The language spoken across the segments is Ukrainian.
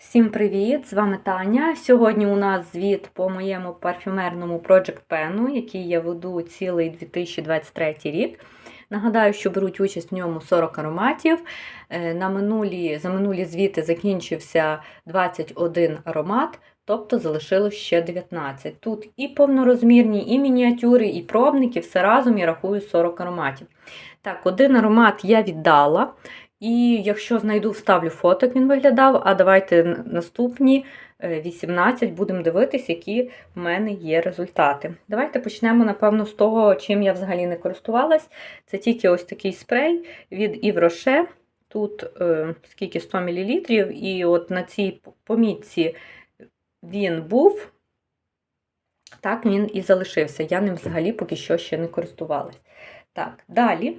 Всім привіт! З вами Таня. Сьогодні у нас звіт по моєму парфюмерному Project Pen, який я веду цілий 2023 рік. Нагадаю, що беруть участь в ньому 40 ароматів. Е, На минулі, за минулі звіти закінчився 21 аромат, тобто залишилось ще 19. Тут і повнорозмірні, і мініатюри, і пробники, все разом я рахую 40 ароматів. Так, один аромат я віддала. І якщо знайду, вставлю фото, як він виглядав. А давайте наступні е, 18 будемо дивитись, які в мене є результати. Давайте почнемо, напевно, з того, чим я взагалі не користувалась. Це тільки ось такий спрей від Rocher. Тут е, скільки 100 мл, і от на цій помітці він був. Так, він і залишився. Я ним взагалі поки що ще не користувалась. Так, далі.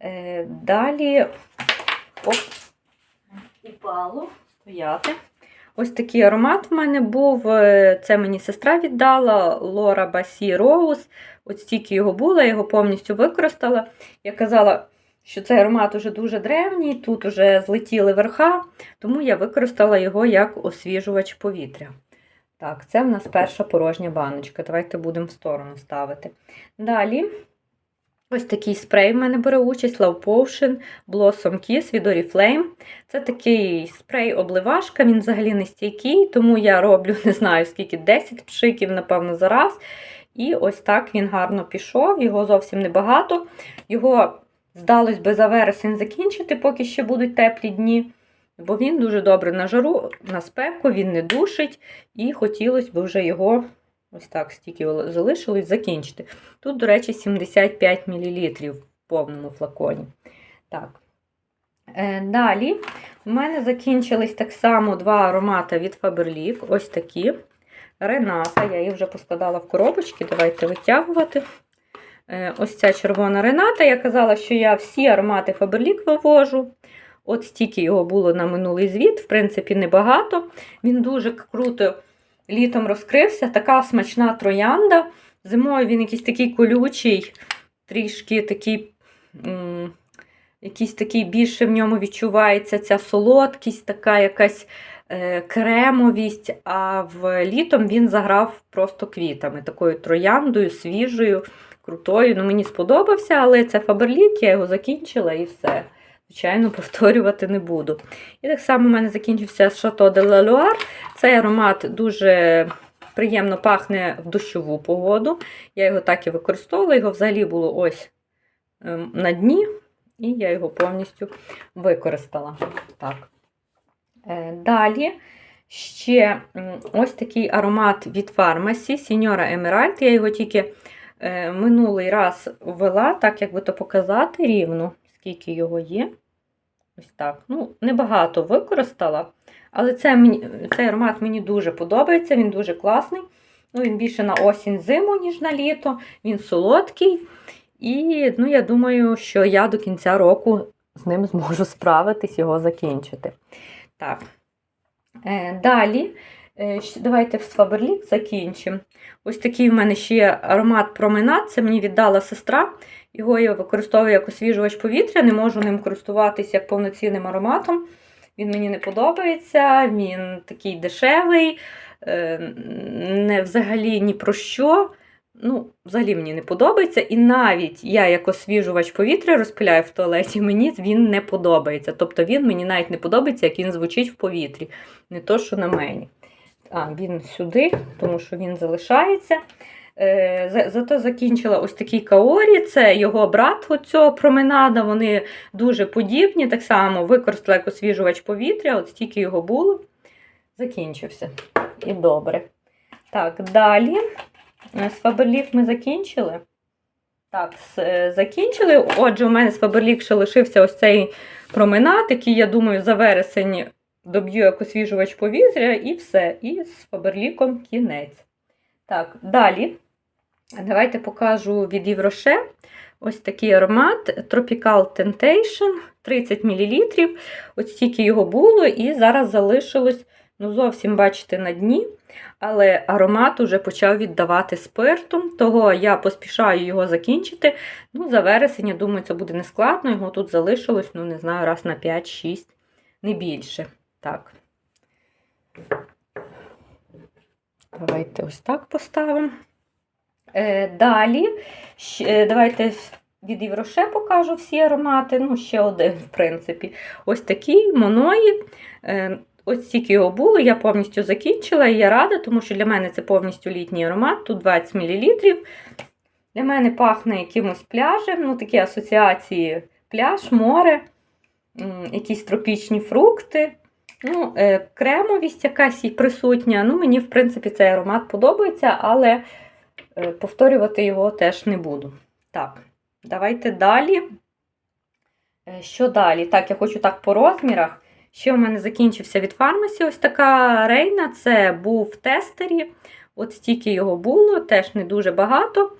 Е, далі упало стояти. Ось такий аромат в мене був. Це мені сестра віддала Лора Басі Роуз. От стільки його було, я його повністю використала. Я казала, що цей аромат уже дуже древній, тут уже злетіли верха, тому я використала його як освіжувач повітря. Так, це в нас перша порожня баночка. Давайте будемо в сторону ставити. Далі. Ось такий спрей в мене бере участь Love Potion Blossom Kiss від Oriflame. Це такий спрей-обливашка, він взагалі не стійкий, тому я роблю не знаю скільки, 10 пшиків, напевно, за раз. І ось так він гарно пішов, його зовсім небагато. Його здалось би за вересень закінчити, поки ще будуть теплі дні. Бо він дуже добре на жару, на спеку, він не душить, і хотілося б вже його ось так стільки залишилось закінчити. Тут, до речі, 75 мл в повному флаконі. Так. Е, Далі у мене закінчились так само два аромати від Faberlic. Ось такі. Рената, я їх вже поскладала в коробочки, давайте витягувати. Е, Ось ця червона Рената. Я казала, що я всі аромати Faberlic вивожу. От стільки його було на минулий звіт, в принципі, небагато. Він дуже круто літом розкрився. Така смачна троянда. Зимою він якийсь такий колючий, трішки такий, якийсь такий більше в ньому відчувається ця солодкість, така якась е, кремовість. А в літом він заграв просто квітами, такою трояндою, свіжою, крутою. Ну, Мені сподобався, але це Фаберлік, я його закінчила і все. Звичайно, повторювати не буду. І так само у мене закінчився Chateau de la Loire. Цей аромат дуже приємно пахне в дощову погоду. Я його так і використовувала. Його взагалі було ось ем, на дні, і я його повністю використала. Так. Е, Далі ще ось такий аромат від фармасі Signora Emerald. Я його тільки е, минулий раз ввела, так як би то показати рівно, скільки його є. Ось так. Ну, небагато використала. Але це мені, цей аромат мені дуже подобається, він дуже класний. Ну, Він більше на осінь зиму, ніж на літо. Він солодкий. І ну, я думаю, що я до кінця року з ним зможу справитись, його закінчити. Так. Е, далі, давайте з Faberlic закінчимо. Ось такий в мене ще є аромат променад. Це мені віддала сестра. Його я використовую як освіжувач повітря, не можу ним користуватися як повноцінним ароматом. Він мені не подобається, він такий дешевий, е, не взагалі ні про що. Ну, взагалі мені не подобається. І навіть я, як освіжувач повітря, розпиляю в туалеті, мені він не подобається. Тобто він мені навіть не подобається, як він звучить в повітрі, не то, що на мені. А, він сюди, тому що він залишається. Е, за- Зато закінчила ось такий Каорі, це його брат цього променада. Вони дуже подібні. Так само використала як освіжувач повітря, от стільки його було. Закінчився. І добре. Так, далі. З Faberlic ми закінчили. Так, е, закінчили. Отже, у мене з Faberlic ще лишився ось цей променад, який, я думаю, за вересень доб'ю як освіжувач повітря, і все. І з Фаберліком кінець. Так, далі. Давайте покажу від Євроше. Ось такий аромат Tropical Temptation 30 мл. Ось стільки його було, і зараз залишилось, ну, зовсім, бачите, на дні. Але аромат уже почав віддавати спиртом, того я поспішаю його закінчити. Ну, За вересень, я думаю, це буде нескладно. Його тут залишилось, ну, не знаю, раз на 5-6, не більше. Так. Давайте ось так поставимо. Е, далі, е, давайте від Євроше покажу всі аромати. Ну, ще один, в принципі. Ось такий моної. Е, ось стільки його було, я повністю закінчила, і я рада, тому що для мене це повністю літній аромат, тут 20 мл. Для мене пахне якимось пляжем, ну такі асоціації пляж, море, якісь тропічні фрукти. Ну, е, кремовість якась і присутня. Ну, мені, в принципі, цей аромат подобається, але е, повторювати його теж не буду. Так, давайте далі. Е, Що далі? Так, я хочу так по розмірах. Ще у мене закінчився від фармасі ось така рейна. Це був в тестері. От стільки його було, теж не дуже багато.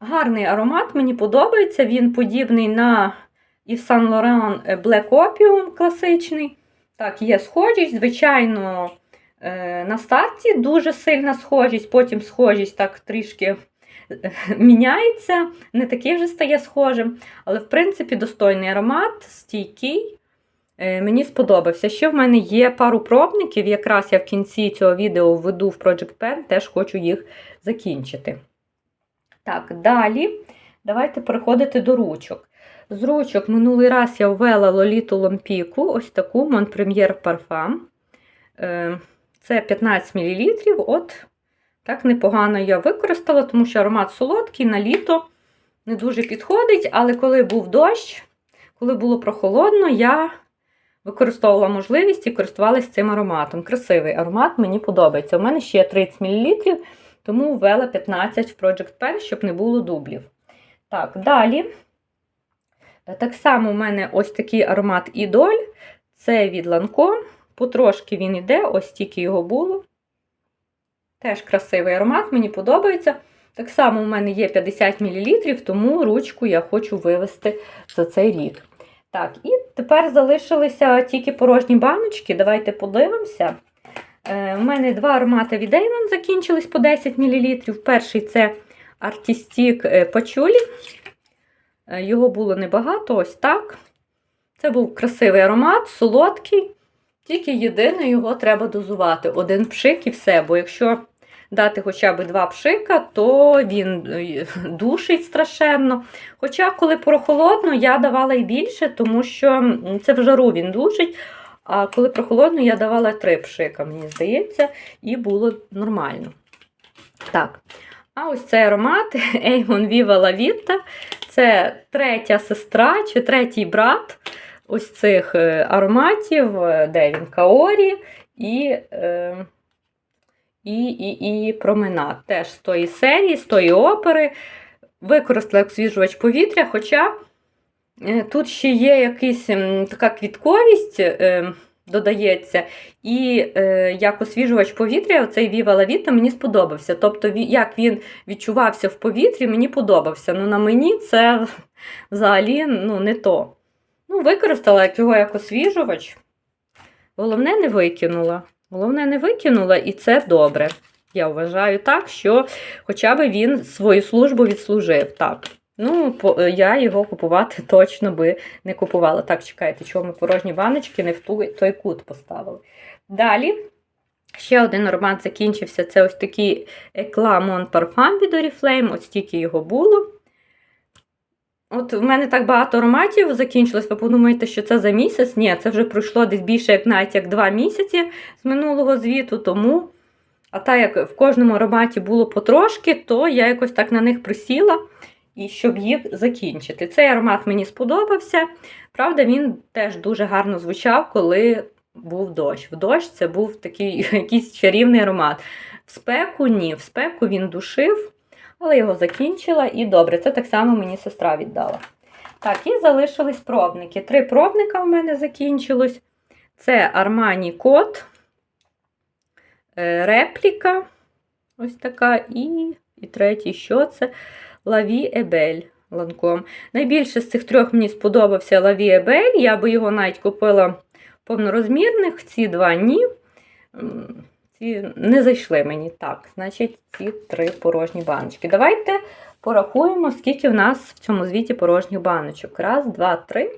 Гарний аромат, мені подобається. Він подібний на Yves Saint Laurent Black Opium класичний. Так, є схожість, звичайно, е, на старті дуже сильна схожість, потім схожість так трішки е, міняється, не такий вже стає схожим. Але, в принципі, достойний аромат, стійкий. Е, Мені сподобався. Ще в мене є пару пробників, якраз я в кінці цього відео введу в Project Pen, теж хочу їх закінчити. Так, далі давайте переходити до ручок. З ручок минулий раз я ввела Лоліту Лампіку, ось таку Premier Parfum. Е, Це 15 мл. От так непогано я використала, тому що аромат солодкий на літо не дуже підходить, але коли був дощ, коли було прохолодно, я використовувала можливість і користувалася цим ароматом. Красивий аромат, мені подобається. У мене ще є 30 мл, тому ввела 15 в Project Pen, щоб не було дублів. Так, далі. Так само у мене ось такий аромат Ідоль. Це від Lancome. Потрошки він іде, ось стільки його було. Теж красивий аромат, мені подобається. Так само у мене є 50 мл, тому ручку я хочу вивести за цей рік. Так, і тепер залишилися тільки порожні баночки. Давайте подивимося. Е, у мене два аромати від Avon закінчились по 10 мл. Перший це Artistic Пачулі. Е, Його було небагато, ось так. Це був красивий аромат, солодкий. Тільки єдине, його треба дозувати. Один пшик і все. Бо якщо дати хоча б два пшика, то він е, душить страшенно. Хоча, коли прохолодно, я давала і більше, тому що це в жару він душить. А коли прохолодно, я давала три пшика, мені здається, і було нормально. Так. А ось цей аромат Avon Viva La Vita. Це третя сестра чи третій брат ось цих е, ароматів, е, де він Каорі і, е, і, і, і променад. Теж з тої серії, з тої опери. Використала як освіжувач повітря, хоча тут ще є якась така квітковість. Додається, і е, як освіжувач повітря, цей Viva La Vita мені сподобався. Тобто, як він відчувався в повітрі, мені подобався. Ну, на мені це взагалі ну, не то. Ну, використала його як освіжувач. Головне, не викинула. Головне, не викинула, і це добре. Я вважаю так, що хоча б він свою службу відслужив. Так. Ну, е, я його купувати точно би не купувала. Так, чекайте, чого ми порожні баночки не в той кут поставили. Далі. Ще один аромат закінчився. Це ось такий Eclat Mon Parfum від Oriflame. Ось стільки його було. От в мене так багато ароматів закінчилось. Ви подумаєте, що це за місяць? Ні, це вже пройшло десь більше, як навіть як два місяці з минулого звіту. Тому, а так як в кожному ароматі було потрошки, то я якось так на них присіла, і щоб їх закінчити. Цей аромат мені сподобався. Правда, він теж дуже гарно звучав, коли був дощ. В дощ це був такий якийсь чарівний аромат. В спеку ні, в спеку він душив, але його закінчила і добре, це так само мені сестра віддала. Так, і залишились пробники. Три пробника в мене закінчилось. Це Armani Code, е, репліка. Ось така, і, і третій, що це? Лаві Ебель ланком. Найбільше з цих трьох мені сподобався Лаві Ебель. Я би його навіть купила повнорозмірних, ці два ні. Ці не зайшли мені так. Значить, ці три порожні баночки. Давайте порахуємо, скільки в нас в цьому звіті порожніх баночок. Раз, два, три,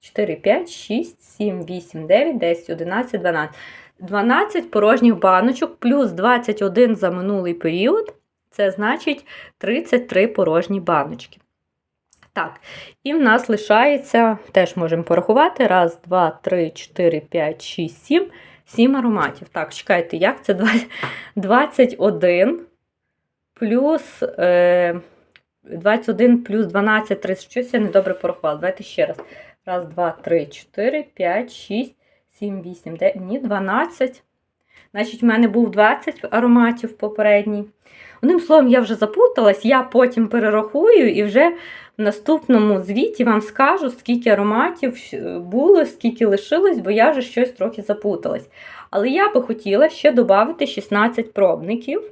4, 5, 6, 7, 8, 9, 10, 11, 12. 12 порожніх баночок плюс 21 за минулий період. Це значить 33 порожні баночки. Так, і в нас лишається, теж можемо порахувати. Раз, два, три, чотири, п'ять, шість, сім. Сім ароматів. Так, чекайте, як це 21 плюс е, 21 плюс 12, 30. Щось я недобре порахувала. Давайте ще раз. Раз, два, три, чотири, п'ять, шість, сім, вісім. Ні, 12. Значить, в мене був 20 ароматів попередній. Одним словом, я вже запуталась, я потім перерахую і вже в наступному звіті вам скажу, скільки ароматів було, скільки лишилось, бо я вже щось трохи запуталась. Але я би хотіла ще додати 16 пробників.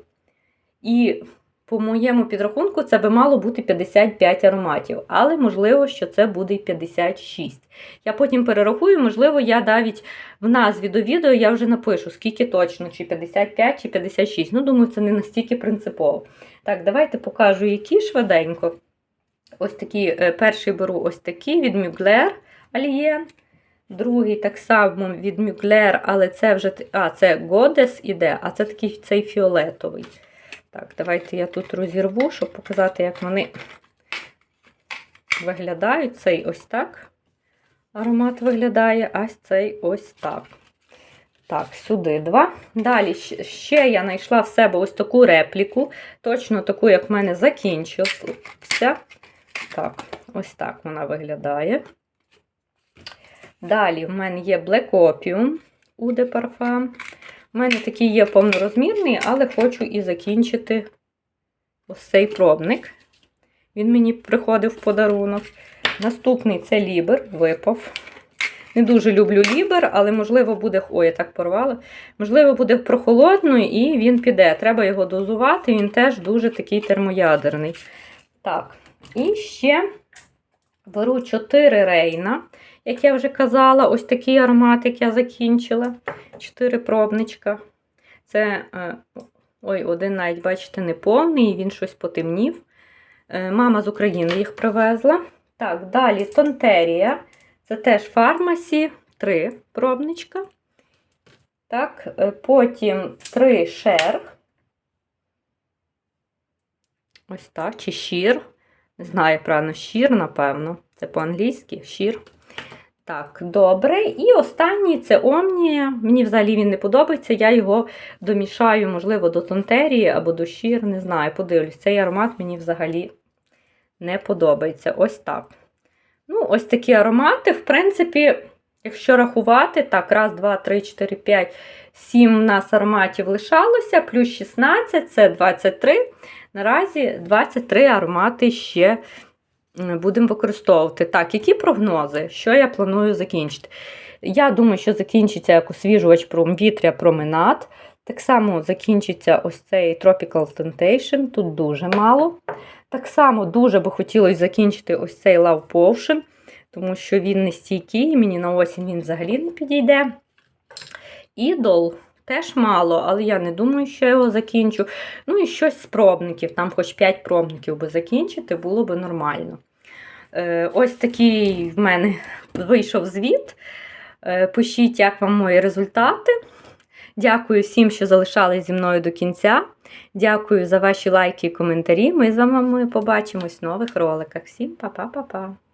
І по моєму підрахунку, це би мало бути 55 ароматів, але можливо, що це буде 56. Я потім перерахую, можливо, я навіть в назві до відео я вже напишу, скільки точно, чи 55, чи 56. Ну, думаю, це не настільки принципово. Так, давайте покажу, які швиденько. Ось такі, е, перший беру ось такий від Mugler Alien. Другий так само від Mugler, але це вже а, це Goddess іде, а це такий цей фіолетовий. Так, давайте я тут розірву, щоб показати, як вони виглядають. Цей ось так. Аромат виглядає, а цей ось так. Так, сюди два. Далі ще я знайшла в себе ось таку репліку, точно таку, як в мене закінчився. Так, ось так вона виглядає. Далі в мене є Black Opium у de Parfum. У мене такий є повнорозмірний, але хочу і закінчити ось цей пробник. Він мені приходив в подарунок. Наступний це лібер, випав. Не дуже люблю лібер, але, можливо, буде. Ой, я так порвала. Можливо, буде прохолодно і він піде. Треба його дозувати, він теж дуже такий термоядерний. Так, і ще беру 4 рейна, як я вже казала, ось такий аромат, як я закінчила. 4 пробничка. Це, е, ой, один навіть, бачите, не повний, він щось потемнів. Е, Мама з України їх привезла. Так, далі Тонтерія. Це теж фармасі, 3 пробничка. Так, е, потім 3 шерх. Ось так, чи щір. Не знаю, правильно, щір, напевно. Це по-англійськи щір. Так, добре. І останній це Омнія. Мені взагалі він не подобається. Я його домішаю, можливо, до тонтерії або до щір, не знаю, подивлюсь. Цей аромат мені взагалі не подобається. Ось так. Ну, ось такі аромати, в принципі, якщо рахувати, так, раз, два, три, чотири, п'ять, сім у нас ароматів лишалося, плюс 16 це 23. Наразі 23 аромати ще будемо використовувати. Так, які прогнози? Що я планую закінчити? Я думаю, що закінчиться як освіжувач вітря променад. Так само закінчиться ось цей Tropical Temptation, тут дуже мало. Так само дуже би хотілося закінчити ось цей Love Potion, тому що він не стійкий, мені на осінь він взагалі не підійде. Ідол теж мало, але я не думаю, що я його закінчу. Ну і щось з пробників, там хоч 5 пробників би закінчити, було би нормально. Е, ось такий в мене вийшов звіт. Е, пишіть, як вам мої результати. Дякую всім, що залишались зі мною до кінця. Дякую за ваші лайки і коментарі. Ми з вами побачимось в нових роликах. Всім па-па-па-па!